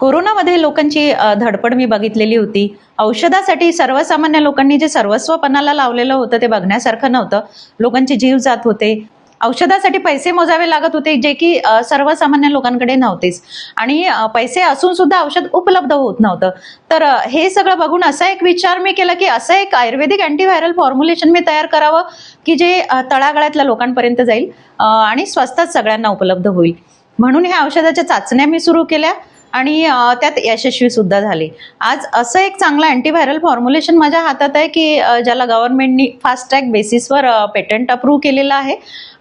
कोरोनामध्ये लोकांची धडपड मी बघितलेली होती. औषधासाठी सर्वसामान्य लोकांनी जे सर्वस्व पणाला लावलेलं होतं ते बघण्यासारखं नव्हतं. लोकांचे जीव जात होते. औषधासाठी पैसे मोजावे लागत होते जे की सर्वसामान्य लोकांकडे नव्हतेच. आणि पैसे असून सुद्धा औषध उपलब्ध होत नव्हतं. तर हे सगळं बघून असा एक विचार मी केला की असं एक आयुर्वेदिक अँटीव्हायरल फॉर्म्युलेशन मी तयार करावं की जे अ, तळागाळातल्या लोकांपर्यंत जाईल आणि स्वस्तात सगळ्यांना उपलब्ध होईल. म्हणून ह्या औषधाच्या चाचण्या मी सुरू केल्या. आणि त्यात यशस्वी सुद्धा झाले. आज असं एक चांगलं अँटीव्हायरल फॉर्म्युलेशन माझ्या हातात आहे की ज्याला गव्हर्नमेंटनी फास्ट ट्रॅक बेसिसवर पेटंट अप्रूव्ह केलेलं आहे.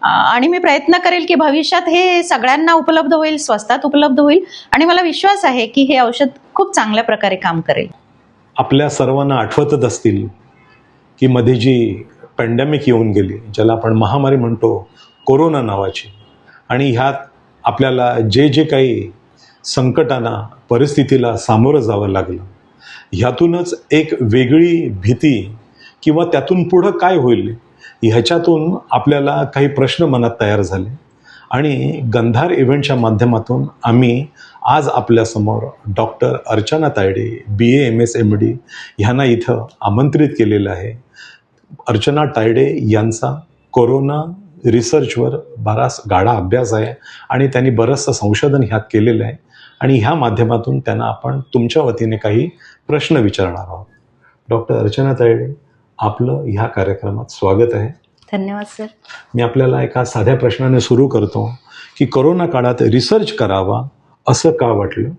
आणि मी प्रयत्न करेल की भविष्यात हे सगळ्यांना उपलब्ध होईल स्वस्तात उपलब्ध होईल. आणि मला विश्वास आहे की हे औषध खूप चांगल्या प्रकारे काम करेल. आपल्या सर्वांना आठवतच असतील की मध्ये जी पॅन्डेमिक येऊन गेली ज्याला आपण महामारी म्हणतो कोरोना नावाची. आणि ह्यात आपल्याला जे जे काही संकटांना परिस्थितीला सामोरं जावं लागलं. ह्यातूनच एक वेगळी भीती किंवा त्यातून पुढं काय होईल ह्याच्यातून आपल्याला काही प्रश्न मनात तयार झाले. आणि गंधार इव्हेंटच्या माध्यमातून आम्ही आज आपल्यासमोर doctor Archana Tayade B A M S M D ह्यांना इथं आमंत्रित केलेलं आहे. अर्चना तायडे यांचा कोरोना रिसर्चवर बराच गाढा अभ्यास आहे आणि त्यांनी बरंचसं संशोधन ह्यात केलेलं आहे. आणि ह्या माध्यमातून त्यांना आपण तुमच्या वतीने काही प्रश्न विचारणार आहोत. डॉक्टर अर्चना तायडे आपलं ह्या कार्यक्रमात स्वागत आहे. धन्यवाद सर. मी आपल्याला एका साध्या प्रश्नाने सुरू करतो की कोरोना काळात रिसर्च करावा असं का वाटलं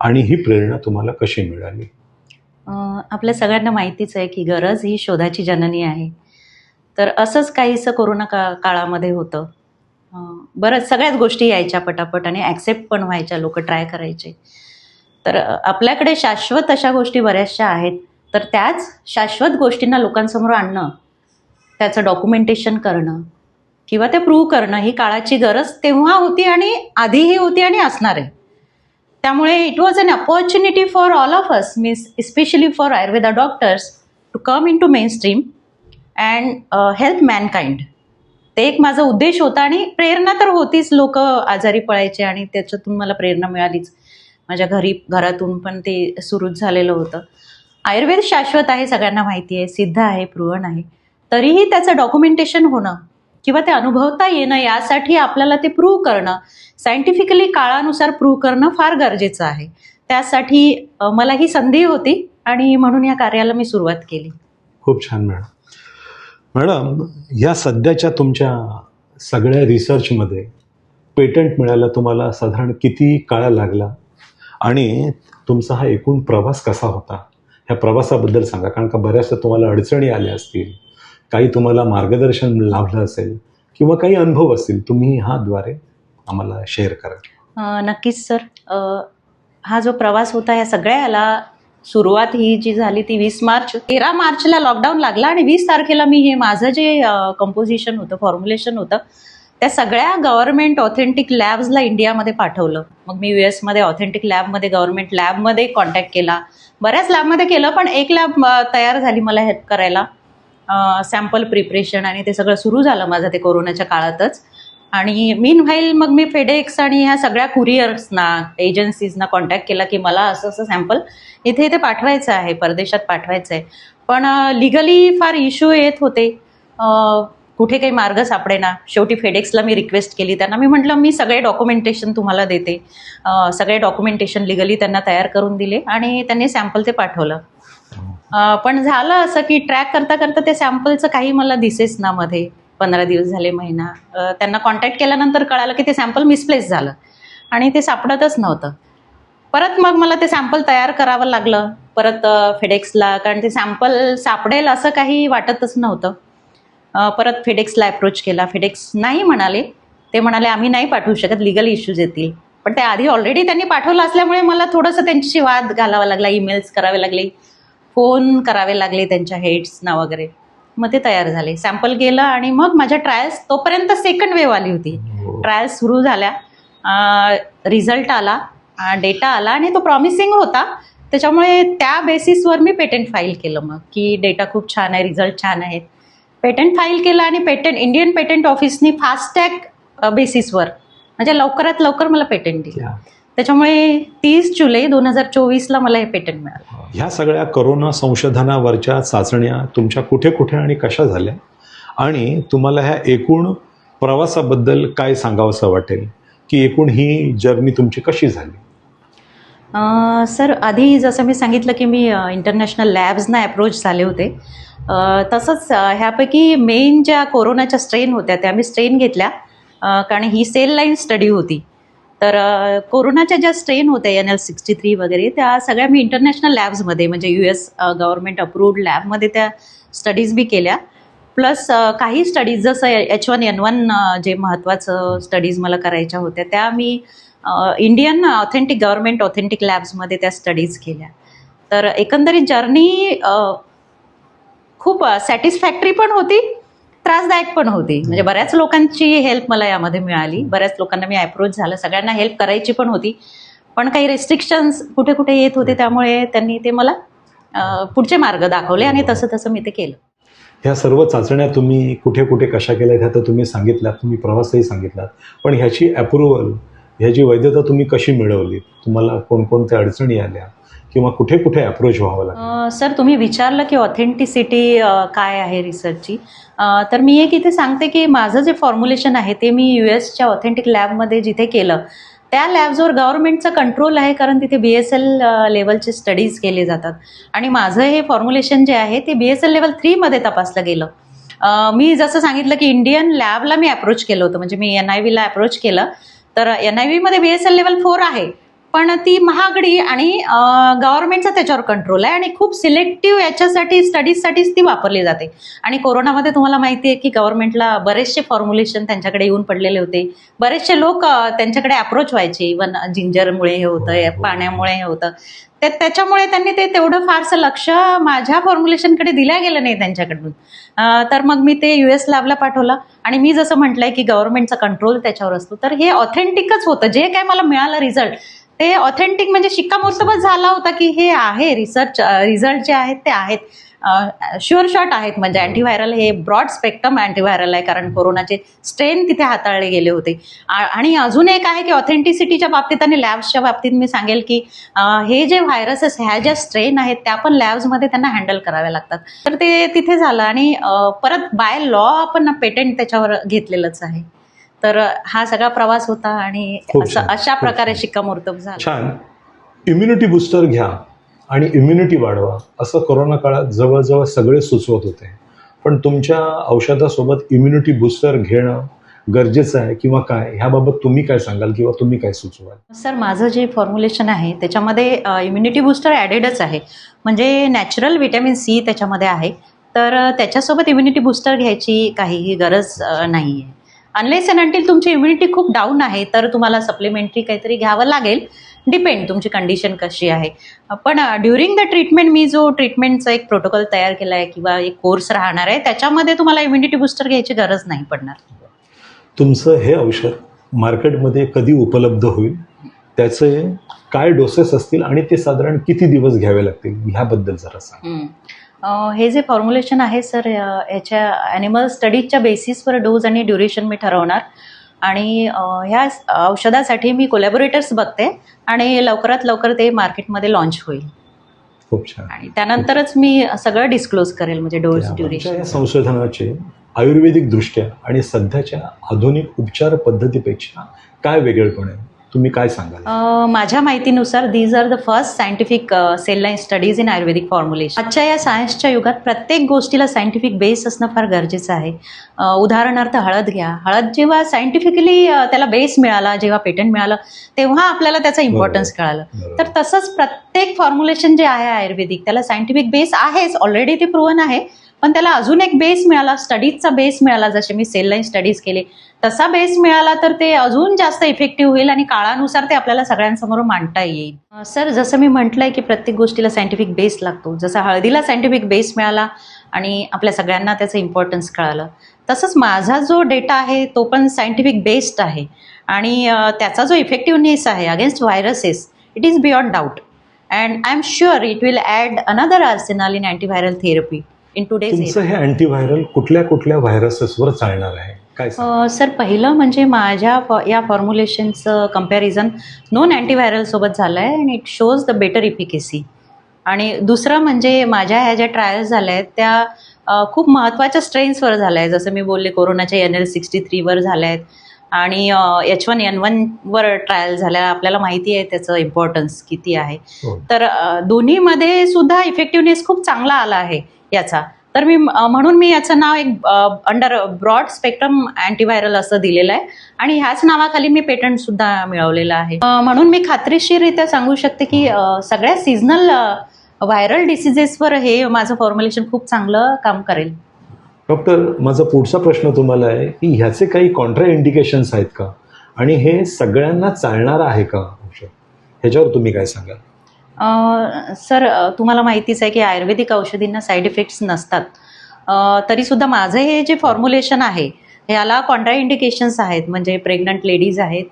आणि ही प्रेरणा तुम्हाला कशी मिळाली? आपल्या सगळ्यांना माहितीच आहे की गरज ही शोधाची जननी आहे. तर असंच काहीसं कोरोना का काळामध्ये होतं. बरंच सगळ्याच गोष्टी यायच्या पटापट आणि ॲक्सेप्ट पण व्हायच्या लोक ट्राय करायचे. तर आपल्याकडे शाश्वत अशा गोष्टी बऱ्याचशा आहेत. तर त्याच शाश्वत गोष्टींना लोकांसमोर आणणं त्याचं डॉक्युमेंटेशन करणं किंवा ते प्रूव्ह करणं ही काळाची गरज तेव्हा होती आणि आधीही होती आणि असणार आहे. त्यामुळे it was an opportunity for all of us means especially for Ayurveda doctors to come in to mainstream and help mankind ते एक माझा उद्देश होता आणि प्रेरणा तर होतीच. लोक आजारी पळायचे आणि त्याच्यातून मला प्रेरणा मिळालीच. माझ्या घरी घरातून पण ते सुरूच झालेलं होतं. आयुर्वेद शाश्वत आहे सगळ्यांना माहिती आहे सिद्ध आहे प्रुवन आहे. तरीही त्याचं डॉक्युमेंटेशन होणं किंवा ते अनुभवता येणं यासाठी आपल्याला ते प्रूव्ह करणं सायंटिफिकली काळानुसार प्रूव्ह करणं फार गरजेचं आहे. त्यासाठी मला ही संधी होती आणि म्हणून या कार्याला मी सुरुवात केली. खूप छान मॅडम. मॅडम ह्या सध्याच्या तुमच्या सगळ्या रिसर्चमध्ये पेटंट मिळायला तुम्हाला साधारण किती काळ लागला? आणि तुमचा हा एकूण प्रवास कसा होता? ह्या प्रवासाबद्दल सांगा कारण का बऱ्याचशा तुम्हाला अडचणी आल्या असतील काही तुम्हाला मार्गदर्शन लाभलं असेल किंवा काही अनुभव असतील तुम्ही हा द्वारे आम्हाला शेअर करा. नक्कीच सर हा जो प्रवास होता ह्या सगळ्याला सुरुवात ही जी झाली ती वीस मार्च. तेरा मार्चला लॉकडाऊन लागला आणि वीस तारखेला मी हे माझं जे कंपोजिशन होतं फॉर्म्युलेशन होतं त्या सगळ्या गव्हर्नमेंट ऑथेंटिक लॅब्सला इंडियामध्ये पाठवलं. मग मी यू एसमध्ये ऑथेंटिक लॅबमध्ये गव्हर्नमेंट लॅबमध्ये कॉन्टॅक्ट केला. बऱ्याच लॅबमध्ये केलं पण एक लॅब तयार झाली मला हेल्प करायला. सॅम्पल प्रिपरेशन आणि ते सगळं सुरू झालं माझं ते कोरोनाच्या काळातच. आणि मीन व्हाईल मग मी फेडेक्स आणि ह्या सगळ्या कुरिअर्सना एजन्सीजना कॉन्टॅक्ट केला की मला असं असं सॅम्पल इथे इथे पाठवायचं आहे परदेशात पाठवायचं आहे पण लिगली फार इश्यू येत होते. कुठे काही मार्ग सापडेना. शेवटी फेडेक्सला मी रिक्वेस्ट केली. त्यांना मी म्हटलं मी सगळे डॉक्युमेंटेशन तुम्हाला देते. सगळे डॉक्युमेंटेशन लिगली त्यांना तयार करून दिले आणि त्यांनी सॅम्पल ते पाठवलं. अं, पण झालं असं की ट्रॅक करता करता ते सॅम्पलचं काही मला दिसेच ना मध्ये. पंधरा दिवस झाले महिना. त्यांना कॉन्टॅक्ट केल्यानंतर कळालं की ते सॅम्पल मिसप्लेस झालं. आणि ते सापडतच नव्हतं. परत मग मला ते सॅम्पल तयार करावं लागलं. परत फेडेक्सला कारण ते सॅम्पल सापडेल असं काही वाटतच नव्हतं. परत फेडेक्सला अप्रोच केला. फेडेक्स नाही म्हणाले. ते म्हणाले आम्ही नाही पाठवू शकत. लिगल इश्यूज येतील. पण ते आधी ऑलरेडी त्यांनी पाठवलं असल्यामुळे मला थोडंसं त्यांच्याशी वाद घालावा लागला. ईमेल्स करावे लागले. फोन करावे लागले त्यांच्या हेड्सना वगैरे. मग ते तयार झाले. सॅम्पल गेलं आणि मग माझ्या ट्रायल्स तोपर्यंत सेकंड वेव्ह आली होती. ट्रायल्स सुरू झाल्या. रिझल्ट आला डेटा आला आणि तो प्रॉमिसिंग होता. त्याच्यामुळे त्या बेसिसवर मी पेटंट फाईल केलं मग की डेटा खूप छान आहे रिझल्ट छान आहेत. पेटंट फाईल केलं आणि पेटंट इंडियन पेटंट ऑफिसनी फास्टॅग बेसिसवर म्हणजे लवकरात लवकर मला पेटंट दिलं. त्याच्यामुळे तीस जुलै दोन हजार चोवीसला मला हे पेटंट मिळालं. ह्या सगळ्या करोना संशोधनावरच्या चाचण्या तुमच्या कुठे कुठे आणि कशा झाल्या? आणि तुम्हाला ह्या एकूण प्रवासाबद्दल काय सांगावंसं वाटेल? की एकूण ही जर्नी तुमची कशी झाली? अं, सर आधी जसं मी सांगितलं की मी इंटरनॅशनल लॅब्सना अप्रोच झाले होते. अं, तसंच अं, ह्यापैकी मेन ज्या कोरोनाच्या स्ट्रेन होत्या त्या मी स्ट्रेन घेतल्या. अं, कारण ही सेल लाईन स्टडी होती. तर कोरोनाच्या ज्या स्ट्रेन होत्या एन एल सिक्स्टी थ्री वगैरे त्या सगळ्या मी इंटरनॅशनल लॅब्समध्ये म्हणजे यू एस गव्हर्नमेंट अप्रूव्ड लॅबमध्ये त्या स्टडीज बी केल्या. प्लस काही स्टडीज जसं एच वन एन वन जे महत्त्वाचं स्टडीज मला करायच्या होत्या त्या मी इंडियन ऑथेंटिक गव्हर्नमेंट ऑथेंटिक लॅब्समध्ये त्या स्टडीज केल्या. तर एकंदरीत जर्नी खूप सॅटिस्फॅक्टरी पण होती. त्रासदायक पण होती. म्हणजे बऱ्याच लोकांची हेल्प मला यामध्ये मिळाली. बऱ्याच लोकांना मी अप्रोच झालं. सगळ्यांना हेल्प करायची पण होती. पण काही रेस्ट्रिक्शन्स कुठे कुठे येत होते त्यामुळे त्यांनी ते मला पुढचे मार्ग दाखवले आणि तसं तसं मी ते केलं. ह्या सर्व चाचण्या तुम्ही कुठे कुठे कशा केल्या ह्या तर तुम्ही सांगितलात. तुम्ही प्रवासही सांगितलात. पण ह्याची अप्रुव्हल ह्याची वैधता तुम्ही कशी मिळवली? तुम्हाला कोणकोणत्या अडचणी आल्या? किंवा कुठे कुठे अप्रोच व्हावं लागलं? सर तुम्ही विचारलं की ऑथेंटिसिटी काय आहे रिसर्चची तर मी एक इथे सांगते की माझं जे फॉर्म्युलेशन आहे ते मी यू एसच्या ऑथेंटिक लॅबमध्ये जिथे केलं त्या लॅब्सवर गव्हर्नमेंटचा कंट्रोल आहे कारण तिथे बी एस एल लेवलचे स्टडीज केले जातात. आणि माझं हे फॉर्म्युलेशन जे आहे ते बी एस एल लेवल थ्रीमध्ये तपासलं गेलं. मी जसं सांगितलं की इंडियन लॅबला मी अप्रोच केलं होतं म्हणजे मी एन आय व्हीला अप्रोच केलं तर एन आय व्हीमध्ये B S L level four आहे. पण ती महागडी आणि गव्हर्नमेंटचा त्याच्यावर कंट्रोल आहे आणि खूप सिलेक्टिव्ह याच्यासाठी स्टडीजसाठीच ती वापरली जाते. आणि कोरोनामध्ये तुम्हाला माहिती आहे की गव्हर्नमेंटला बरेचसे फॉर्म्युलेशन त्यांच्याकडे येऊन पडलेले होते. बरेचसे लोक त्यांच्याकडे अप्रोच व्हायचे. इवन जिंजरमुळे हे होतं पाण्यामुळे हे होतं. ते त्याच्यामुळे त्यांनी ते तेवढं फारसं लक्ष माझ्या फॉर्म्युलेशनकडे दिल्या गेलं नाही त्यांच्याकडून. तर मग मी ते यू एस लॅबला पाठवलं. आणि मी जसं म्हटलंय की गव्हर्नमेंटचा कंट्रोल त्याच्यावर असतो. तर हे ऑथेंटिकच होतं. जे काय मला मिळालं रिझल्ट ते ऑथेंटिक म्हणजे शिक्कामोर्तबच झाला होता की हे आहे रिसर्च रिझल्ट जे आहेत ते आहेत. शुअर शॉट आहेत म्हणजे अँटीव्हायरल हे ब्रॉड स्पेक्ट्रम अँटीव्हायरल आहे कारण कोरोनाचे स्ट्रेन तिथे हाताळले गेले होते. आणि अजून एक आहे की ऑथेंटिसिटीच्या बाबतीत आणि लॅब्सच्या बाबतीत मी सांगेल की हे जे व्हायरसेस ह्या ज्या स्ट्रेन आहेत त्या पण लॅब्समध्ये त्यांना हँडल कराव्या लागतात. तर ते तिथे झालं आणि परत बाय लॉ आपण पेटंट त्याच्यावर घेतलेलंच आहे. तर हा सगळा प्रवास होता आणि अशा प्रकारे. शिक्कामोर्तब झालं. छान. इम्युनिटी बुस्टर घ्या आणि इम्युनिटी वाढवा. असं कोरोना काळात जवळजवळ सगळे सुचवत होते. पण तुमच्या औषधासोबत इम्युनिटी बुस्टर घेणं गरजेचं आहे किंवा काय? ह्याबाबत तुम्ही काय सांगाल किंवा तुम्ही काय सुचवाल? सर माझं जे फॉर्म्युलेशन आहे त्याच्यामध्ये इम्युनिटी बुस्टर ॲडेडच आहे. म्हणजे नॅचरल व्हिटॅमिन सी त्याच्यामध्ये आहे. तर त्याच्यासोबत इम्युनिटी बुस्टर घ्यायची काहीही गरज नाही आहे अनलेस अँड अंटील तुमची इम्युनिटी खूप डाऊन आहे तर तुम्हाला सप्लिमेंटरी काहीतरी घ्यावं लागेल. डिपेंड तुमची कंडिशन कशी आहे. पण ड्युरिंग द ट्रीटमेंट मी जो ट्रीटमेंटचा एक प्रोटोकॉल तयार केला आहे किंवा एक कोर्स राहणार आहे त्याच्यामध्ये तुम्हाला इम्युनिटी बुस्टर घ्यायची गरज नाही पडणार. तुमचं हे औषध मार्केटमध्ये कधी उपलब्ध होईल त्याचे काय डोसेस असतील आणि ते साधारण किती दिवस घ्यावे लागतील ह्याबद्दल जरा सांग. हं. जे फॉर्म्युलेशन आहे सर अ, याच्या ॲनिमल स्टडीजच्या बेसिसवर डोज आणि ड्युरेशन मी ठरवणार. आणि ह्या औषधासाठी मी कोलॅबोरेटर्स बघते आणि लवकरात लवकर ते मार्केटमध्ये लॉन्च होईल. खूप छान. आणि त्यानंतरच मी सगळं डिस्क्लोज करेल म्हणजे तुमच्या ड्युरेशन संशोधनाचे आयुर्वेदिक दृष्ट्या आणि सध्याच्या आधुनिक उपचार पद्धतीपेक्षा काय वेगळेपण आहे? तुम्ही काय सांगाल? माझ्या माहितीनुसार these are the first scientific cell line studies in Ayurvedic formulation आजच्या या सायन्सच्या युगात प्रत्येक गोष्टीला सायंटिफिक बेस असणं फार गरजेचं आहे. उदाहरणार्थ हळद घ्या. हळद जेव्हा सायंटिफिकली त्याला बेस मिळाला जेव्हा पेटंट मिळालं तेव्हा आपल्याला त्याचा इम्पॉर्टन्स कळालं. तर तसंच प्रत्येक फॉर्म्युलेशन जे आहे आयुर्वेदिक त्याला सायंटिफिक बेस आहेच. ऑलरेडी ते प्रूव्हन आहे. पण त्याला अजून एक बेस मिळाला स्टडीजचा बेस मिळाला जसे मी सेल लाईन स्टडीज केले. तसा बेस मिळाला तर ते अजून जास्त इफेक्टिव्ह होईल आणि काळानुसार ते आपल्याला सगळ्यांसमोर मांडता येईल. सर जसं मी म्हटलंय की प्रत्येक गोष्टीला सायंटिफिक बेस लागतो. जसं हळदीला सायंटिफिक बेस मिळाला आणि आपल्या सगळ्यांना त्याचं इम्पॉर्टन्स कळालं. तसंच माझा जो डेटा आहे तो पण सायंटिफिक बेस्ड आहे. आणि त्याचा जो इफेक्टिव्हनेस आहे against viruses it is beyond doubt and I am sure it will add another arsenal in antiviral therapy in today's तुमचं हे अँटीव्हायरल कुठल्या कुठल्या व्हायरसेसवर चालणार आहे? काय सांगाल? अ, सर पहिलं म्हणजे माझ्या फॉ- या फॉर्म्युलेशनचं कंपॅरिझन नॉन अँटीव्हायरलसोबत झालं आहे आणि it shows the better efficacy आणि दुसरं म्हणजे माझ्या ह्या ज्या ट्रायल्स झाल्या आहेत त्या अ, खूप महत्त्वाच्या स्ट्रेन्सवर झाल्या आहेत. जसं मी बोलले कोरोनाच्या एन एल सिक्स्टी थ्रीवर झाल्या आहेत. आणि एच वन एन वनवर ट्रायल झाल्या. आपल्याला माहिती आहे त्याचं इम्पॉर्टन्स किती आहे. हो. तर अ, दोन्हीमध्ये सुद्धा इफेक्टिव्हनेस खूप चांगला आला आहे. याचा. तर मी म्हणून मी याचं नाव एक अंडर ब्रॉड स्पेक्ट्रम अँटीव्हायरल असं दिलेलं आहे. आणि ह्याच नावाखाली मी पेटंट सुद्धा मिळवलेलं आहे. म्हणून मी खात्रीशीररित्या सांगू शकते की सगळ्या सीझनल व्हायरल डिसिजेसवर हे माझं फॉर्म्युलेशन खूप चांगलं काम करेल. डॉक्टर माझा पुढचा प्रश्न तुम्हाला आहे की ह्याचे काही कॉन्ट्रा इंडिकेशन्स आहेत का? आणि हे सगळ्यांना चालणार आहे का औषध? ह्याच्यावर तुम्ही काय सांगाल? सर तुम्हाला माहितीच आहे की आयुर्वेदिक औषधींना साईड इफेक्ट्स नसतात. तरीसुद्धा माझं हे जे फॉर्म्युलेशन आहे ह्याला कॉन्ट्रा इंडिकेशन्स आहेत. म्हणजे प्रेग्नंट लेडीज आहेत.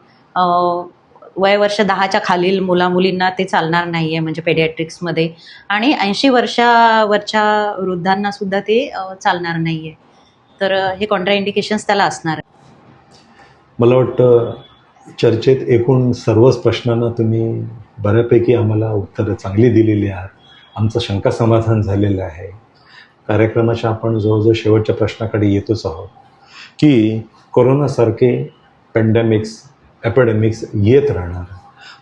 वय वर्ष दहाच्या खालील मुलामुलींना ते चालणार नाही आहे म्हणजे पेडियाट्रिक्समध्ये आणि ऐंशी वर्षावरच्या वृद्धांना सुद्धा ते चालणार नाही आहे तर हे कॉन्ट्रा इंडिकेशन्स त्याला असणार मला वाटतं चर्चेत एकूण सर्वच प्रश्नांना तुम्ही बऱ्यापैकी आम्हाला उत्तरं चांगली दिलेली आहात. आमचं शंका समाधान झालेलं आहे. कार्यक्रमाच्या आपण जवळजवळ शेवटच्या प्रश्नाकडे येतोच आहोत. की कोरोनासारखे पॅन्डेमिक्स ॲपिडेमिक्स येत राहणार.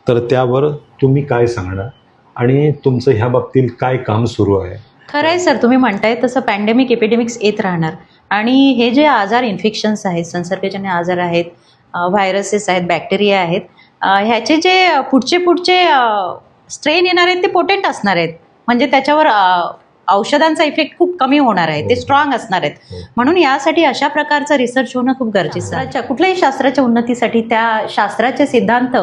तर त्यावर तुम्ही काय सांगणार? आणि तुमचं ह्या बाबतीत काय काम सुरू आहे? खरं आहे सर तुम्ही म्हणताय तसं पॅन्डेमिक एपिडेमिक्स येत राहणार. आणि हे जे आजार इन्फेक्शन्स आहेत संसर्गजन्य आजार आहेत व्हायरसेस आहेत बॅक्टेरिया आहेत ह्याचे जे पुढचे पुढचे स्ट्रेन येणार आहेत ते पोटेंट असणार आहेत. म्हणजे त्याच्यावर औषधांचा इफेक्ट खूप कमी होणार आहे. ते हो. स्ट्रॉंग असणार आहेत. हो. म्हणून यासाठी अशा प्रकारचा रिसर्च होणं खूप गरजेचं आहे. कुठल्याही शास्त्राच्या उन्नतीसाठी त्या शास्त्राचे सिद्धांत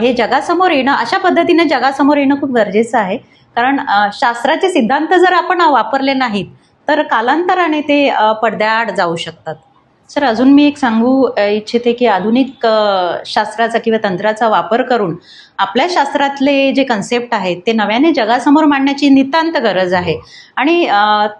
हे जगासमोर येणं अशा पद्धतीने जगासमोर येणं खूप गरजेचं आहे. कारण शास्त्राचे सिद्धांत जर आपण वापरले नाहीत तर कालांतराने ते पडद्याआड जाऊ शकतात. सर अजून मी एक सांगू इच्छिते की आधुनिक शास्त्राचा किंवा तंत्राचा वापर करून आपल्या शास्त्रातले जे कन्सेप्ट आहेत ते नव्याने जगासमोर मांडण्याची नितांत गरज आहे. आणि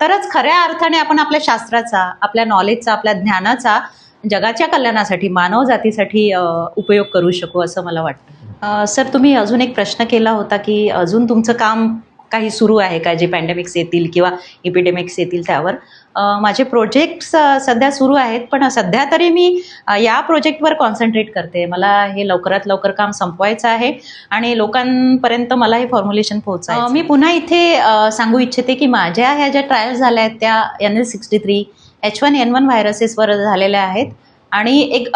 तरच खऱ्या अर्थाने आपण आपल्या शास्त्राचा आपल्या नॉलेजचा आपल्या ज्ञानाचा जगाच्या कल्याणासाठी मानव जातीसाठी उपयोग करू शकू असं मला वाटतं. सर तुम्ही अजून एक प्रश्न केला होता की अजून तुमचं काम काही सुरू आहे का? जे पॅन्डेमिक्स येतील किंवा इपिडेमिक्स येतील त्यावर. माझे प्रोजेक्ट्स सध्या सुरू आहेत पण सध्या तरी मी या प्रोजेक्टवर कॉन्सन्ट्रेट करते मला हे लवकरात लवकर काम संपवायचं आहे आणि लोकांपर्यंत मला हे फॉर्म्युलेशन पोहोचायचं. मी पुन्हा इथे सांगू इच्छिते की माझ्या ह्या ज्या ट्रायल्स झाल्या आहेत त्या N L sixty three H one N one व्हायरसेसवर झालेल्या आहेत आणि एक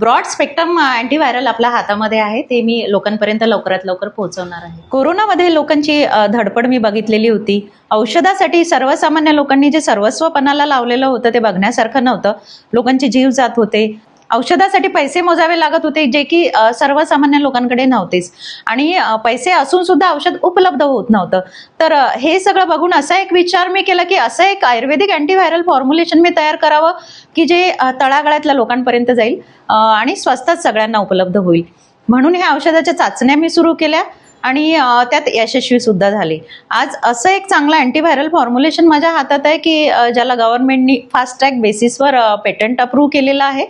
ब्रॉड स्पेक्ट्रम अँटीव्हायरल आपल्या हातामध्ये आहे ते मी लोकांपर्यंत लवकरात लवकर पोहोचवणार आहे. कोरोनामध्ये लोकांची धडपड मी बघितलेली होती. औषधासाठी सर्वसामान्य लोकांनी जे सर्वस्वपणाला लावलेलं होतं ते बघण्यासारखं नव्हतं. लोकांचे जीव जात होते. औषधासाठी पैसे मोजावे लागत होते जे की सर्वसामान्य लोकांकडे नव्हतेच. आणि पैसे असून सुद्धा औषध उपलब्ध होत नव्हतं. तर हे सगळं बघून असा एक विचार मी केला की असं एक आयुर्वेदिक अँटीव्हायरल फॉर्म्युलेशन मी तयार करावं की जे तळागाळातल्या लोकांपर्यंत जाईल आणि स्वस्तात सगळ्यांना उपलब्ध होईल. म्हणून ह्या औषधाच्या चाचण्या मी सुरू केल्या. आणि त्यात यशस्वी सुद्धा झाले. आज असं एक चांगलं अँटीव्हायरल फॉर्म्युलेशन माझ्या हातात आहे की ज्याला गव्हर्नमेंटनी फास्ट ट्रॅक बेसिसवर पेटंट अप्रूव्ह केलेलं आहे.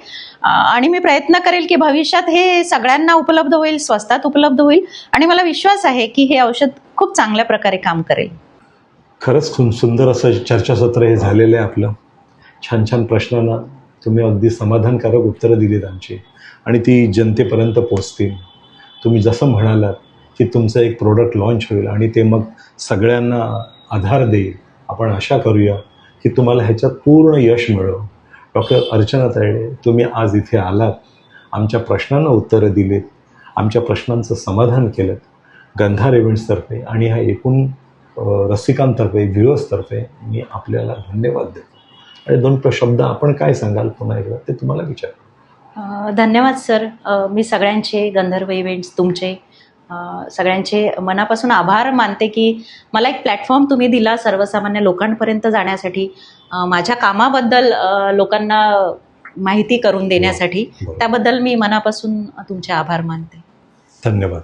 आणि मी प्रयत्न करेल की भविष्यात हे सगळ्यांना उपलब्ध होईल स्वस्तात उपलब्ध होईल. आणि मला विश्वास आहे की हे औषध खूप चांगल्या प्रकारे काम करेल. खरंच खूप सुंदर असं चर्चासत्र हे झालेलं आहे आपलं. छान छान प्रश्नांना तुम्ही अगदी समाधानकारक उत्तरं दिलीत आमची. आणि ती जनतेपर्यंत पोचतील तुम्ही जसं म्हणालात की तुमचं एक प्रोडक्ट लॉन्च होईल आणि ते मग सगळ्यांना आधार देईल. आपण आशा करूया की तुम्हाला ह्याच्यात पूर्ण यश मिळो डॉक्टर अर्चना तायडे तुम्ही आज इथे आलात. आमच्या प्रश्नांना उत्तरं दिलीत. आमच्या प्रश्नांचं समाधान केलं. गंधार इव्हेंट्सतर्फे आणि ह्या एकूण रसिकांतर्फे व्ह्युअर्सतर्फे मी आपल्याला धन्यवाद देतो. आणि दोन शब्द आपण काय सांगाल पुन्हा एकदा ते तुम्हाला विचार धन्यवाद सर. मी सगळ्यांचे गंधर्व इव्हेंट्स तुमचे सगळ्यांचे मनापासून आभार मानते की मला एक प्लॅटफॉर्म तुम्ही दिला सर्वसामान्य लोकांपर्यंत जाण्यासाठी माझ्या कामाबद्दल लोकांना माहिती करून देण्यासाठी. बरोबर. त्याबद्दल मी मनापासून तुमचे आभार मानते. धन्यवाद.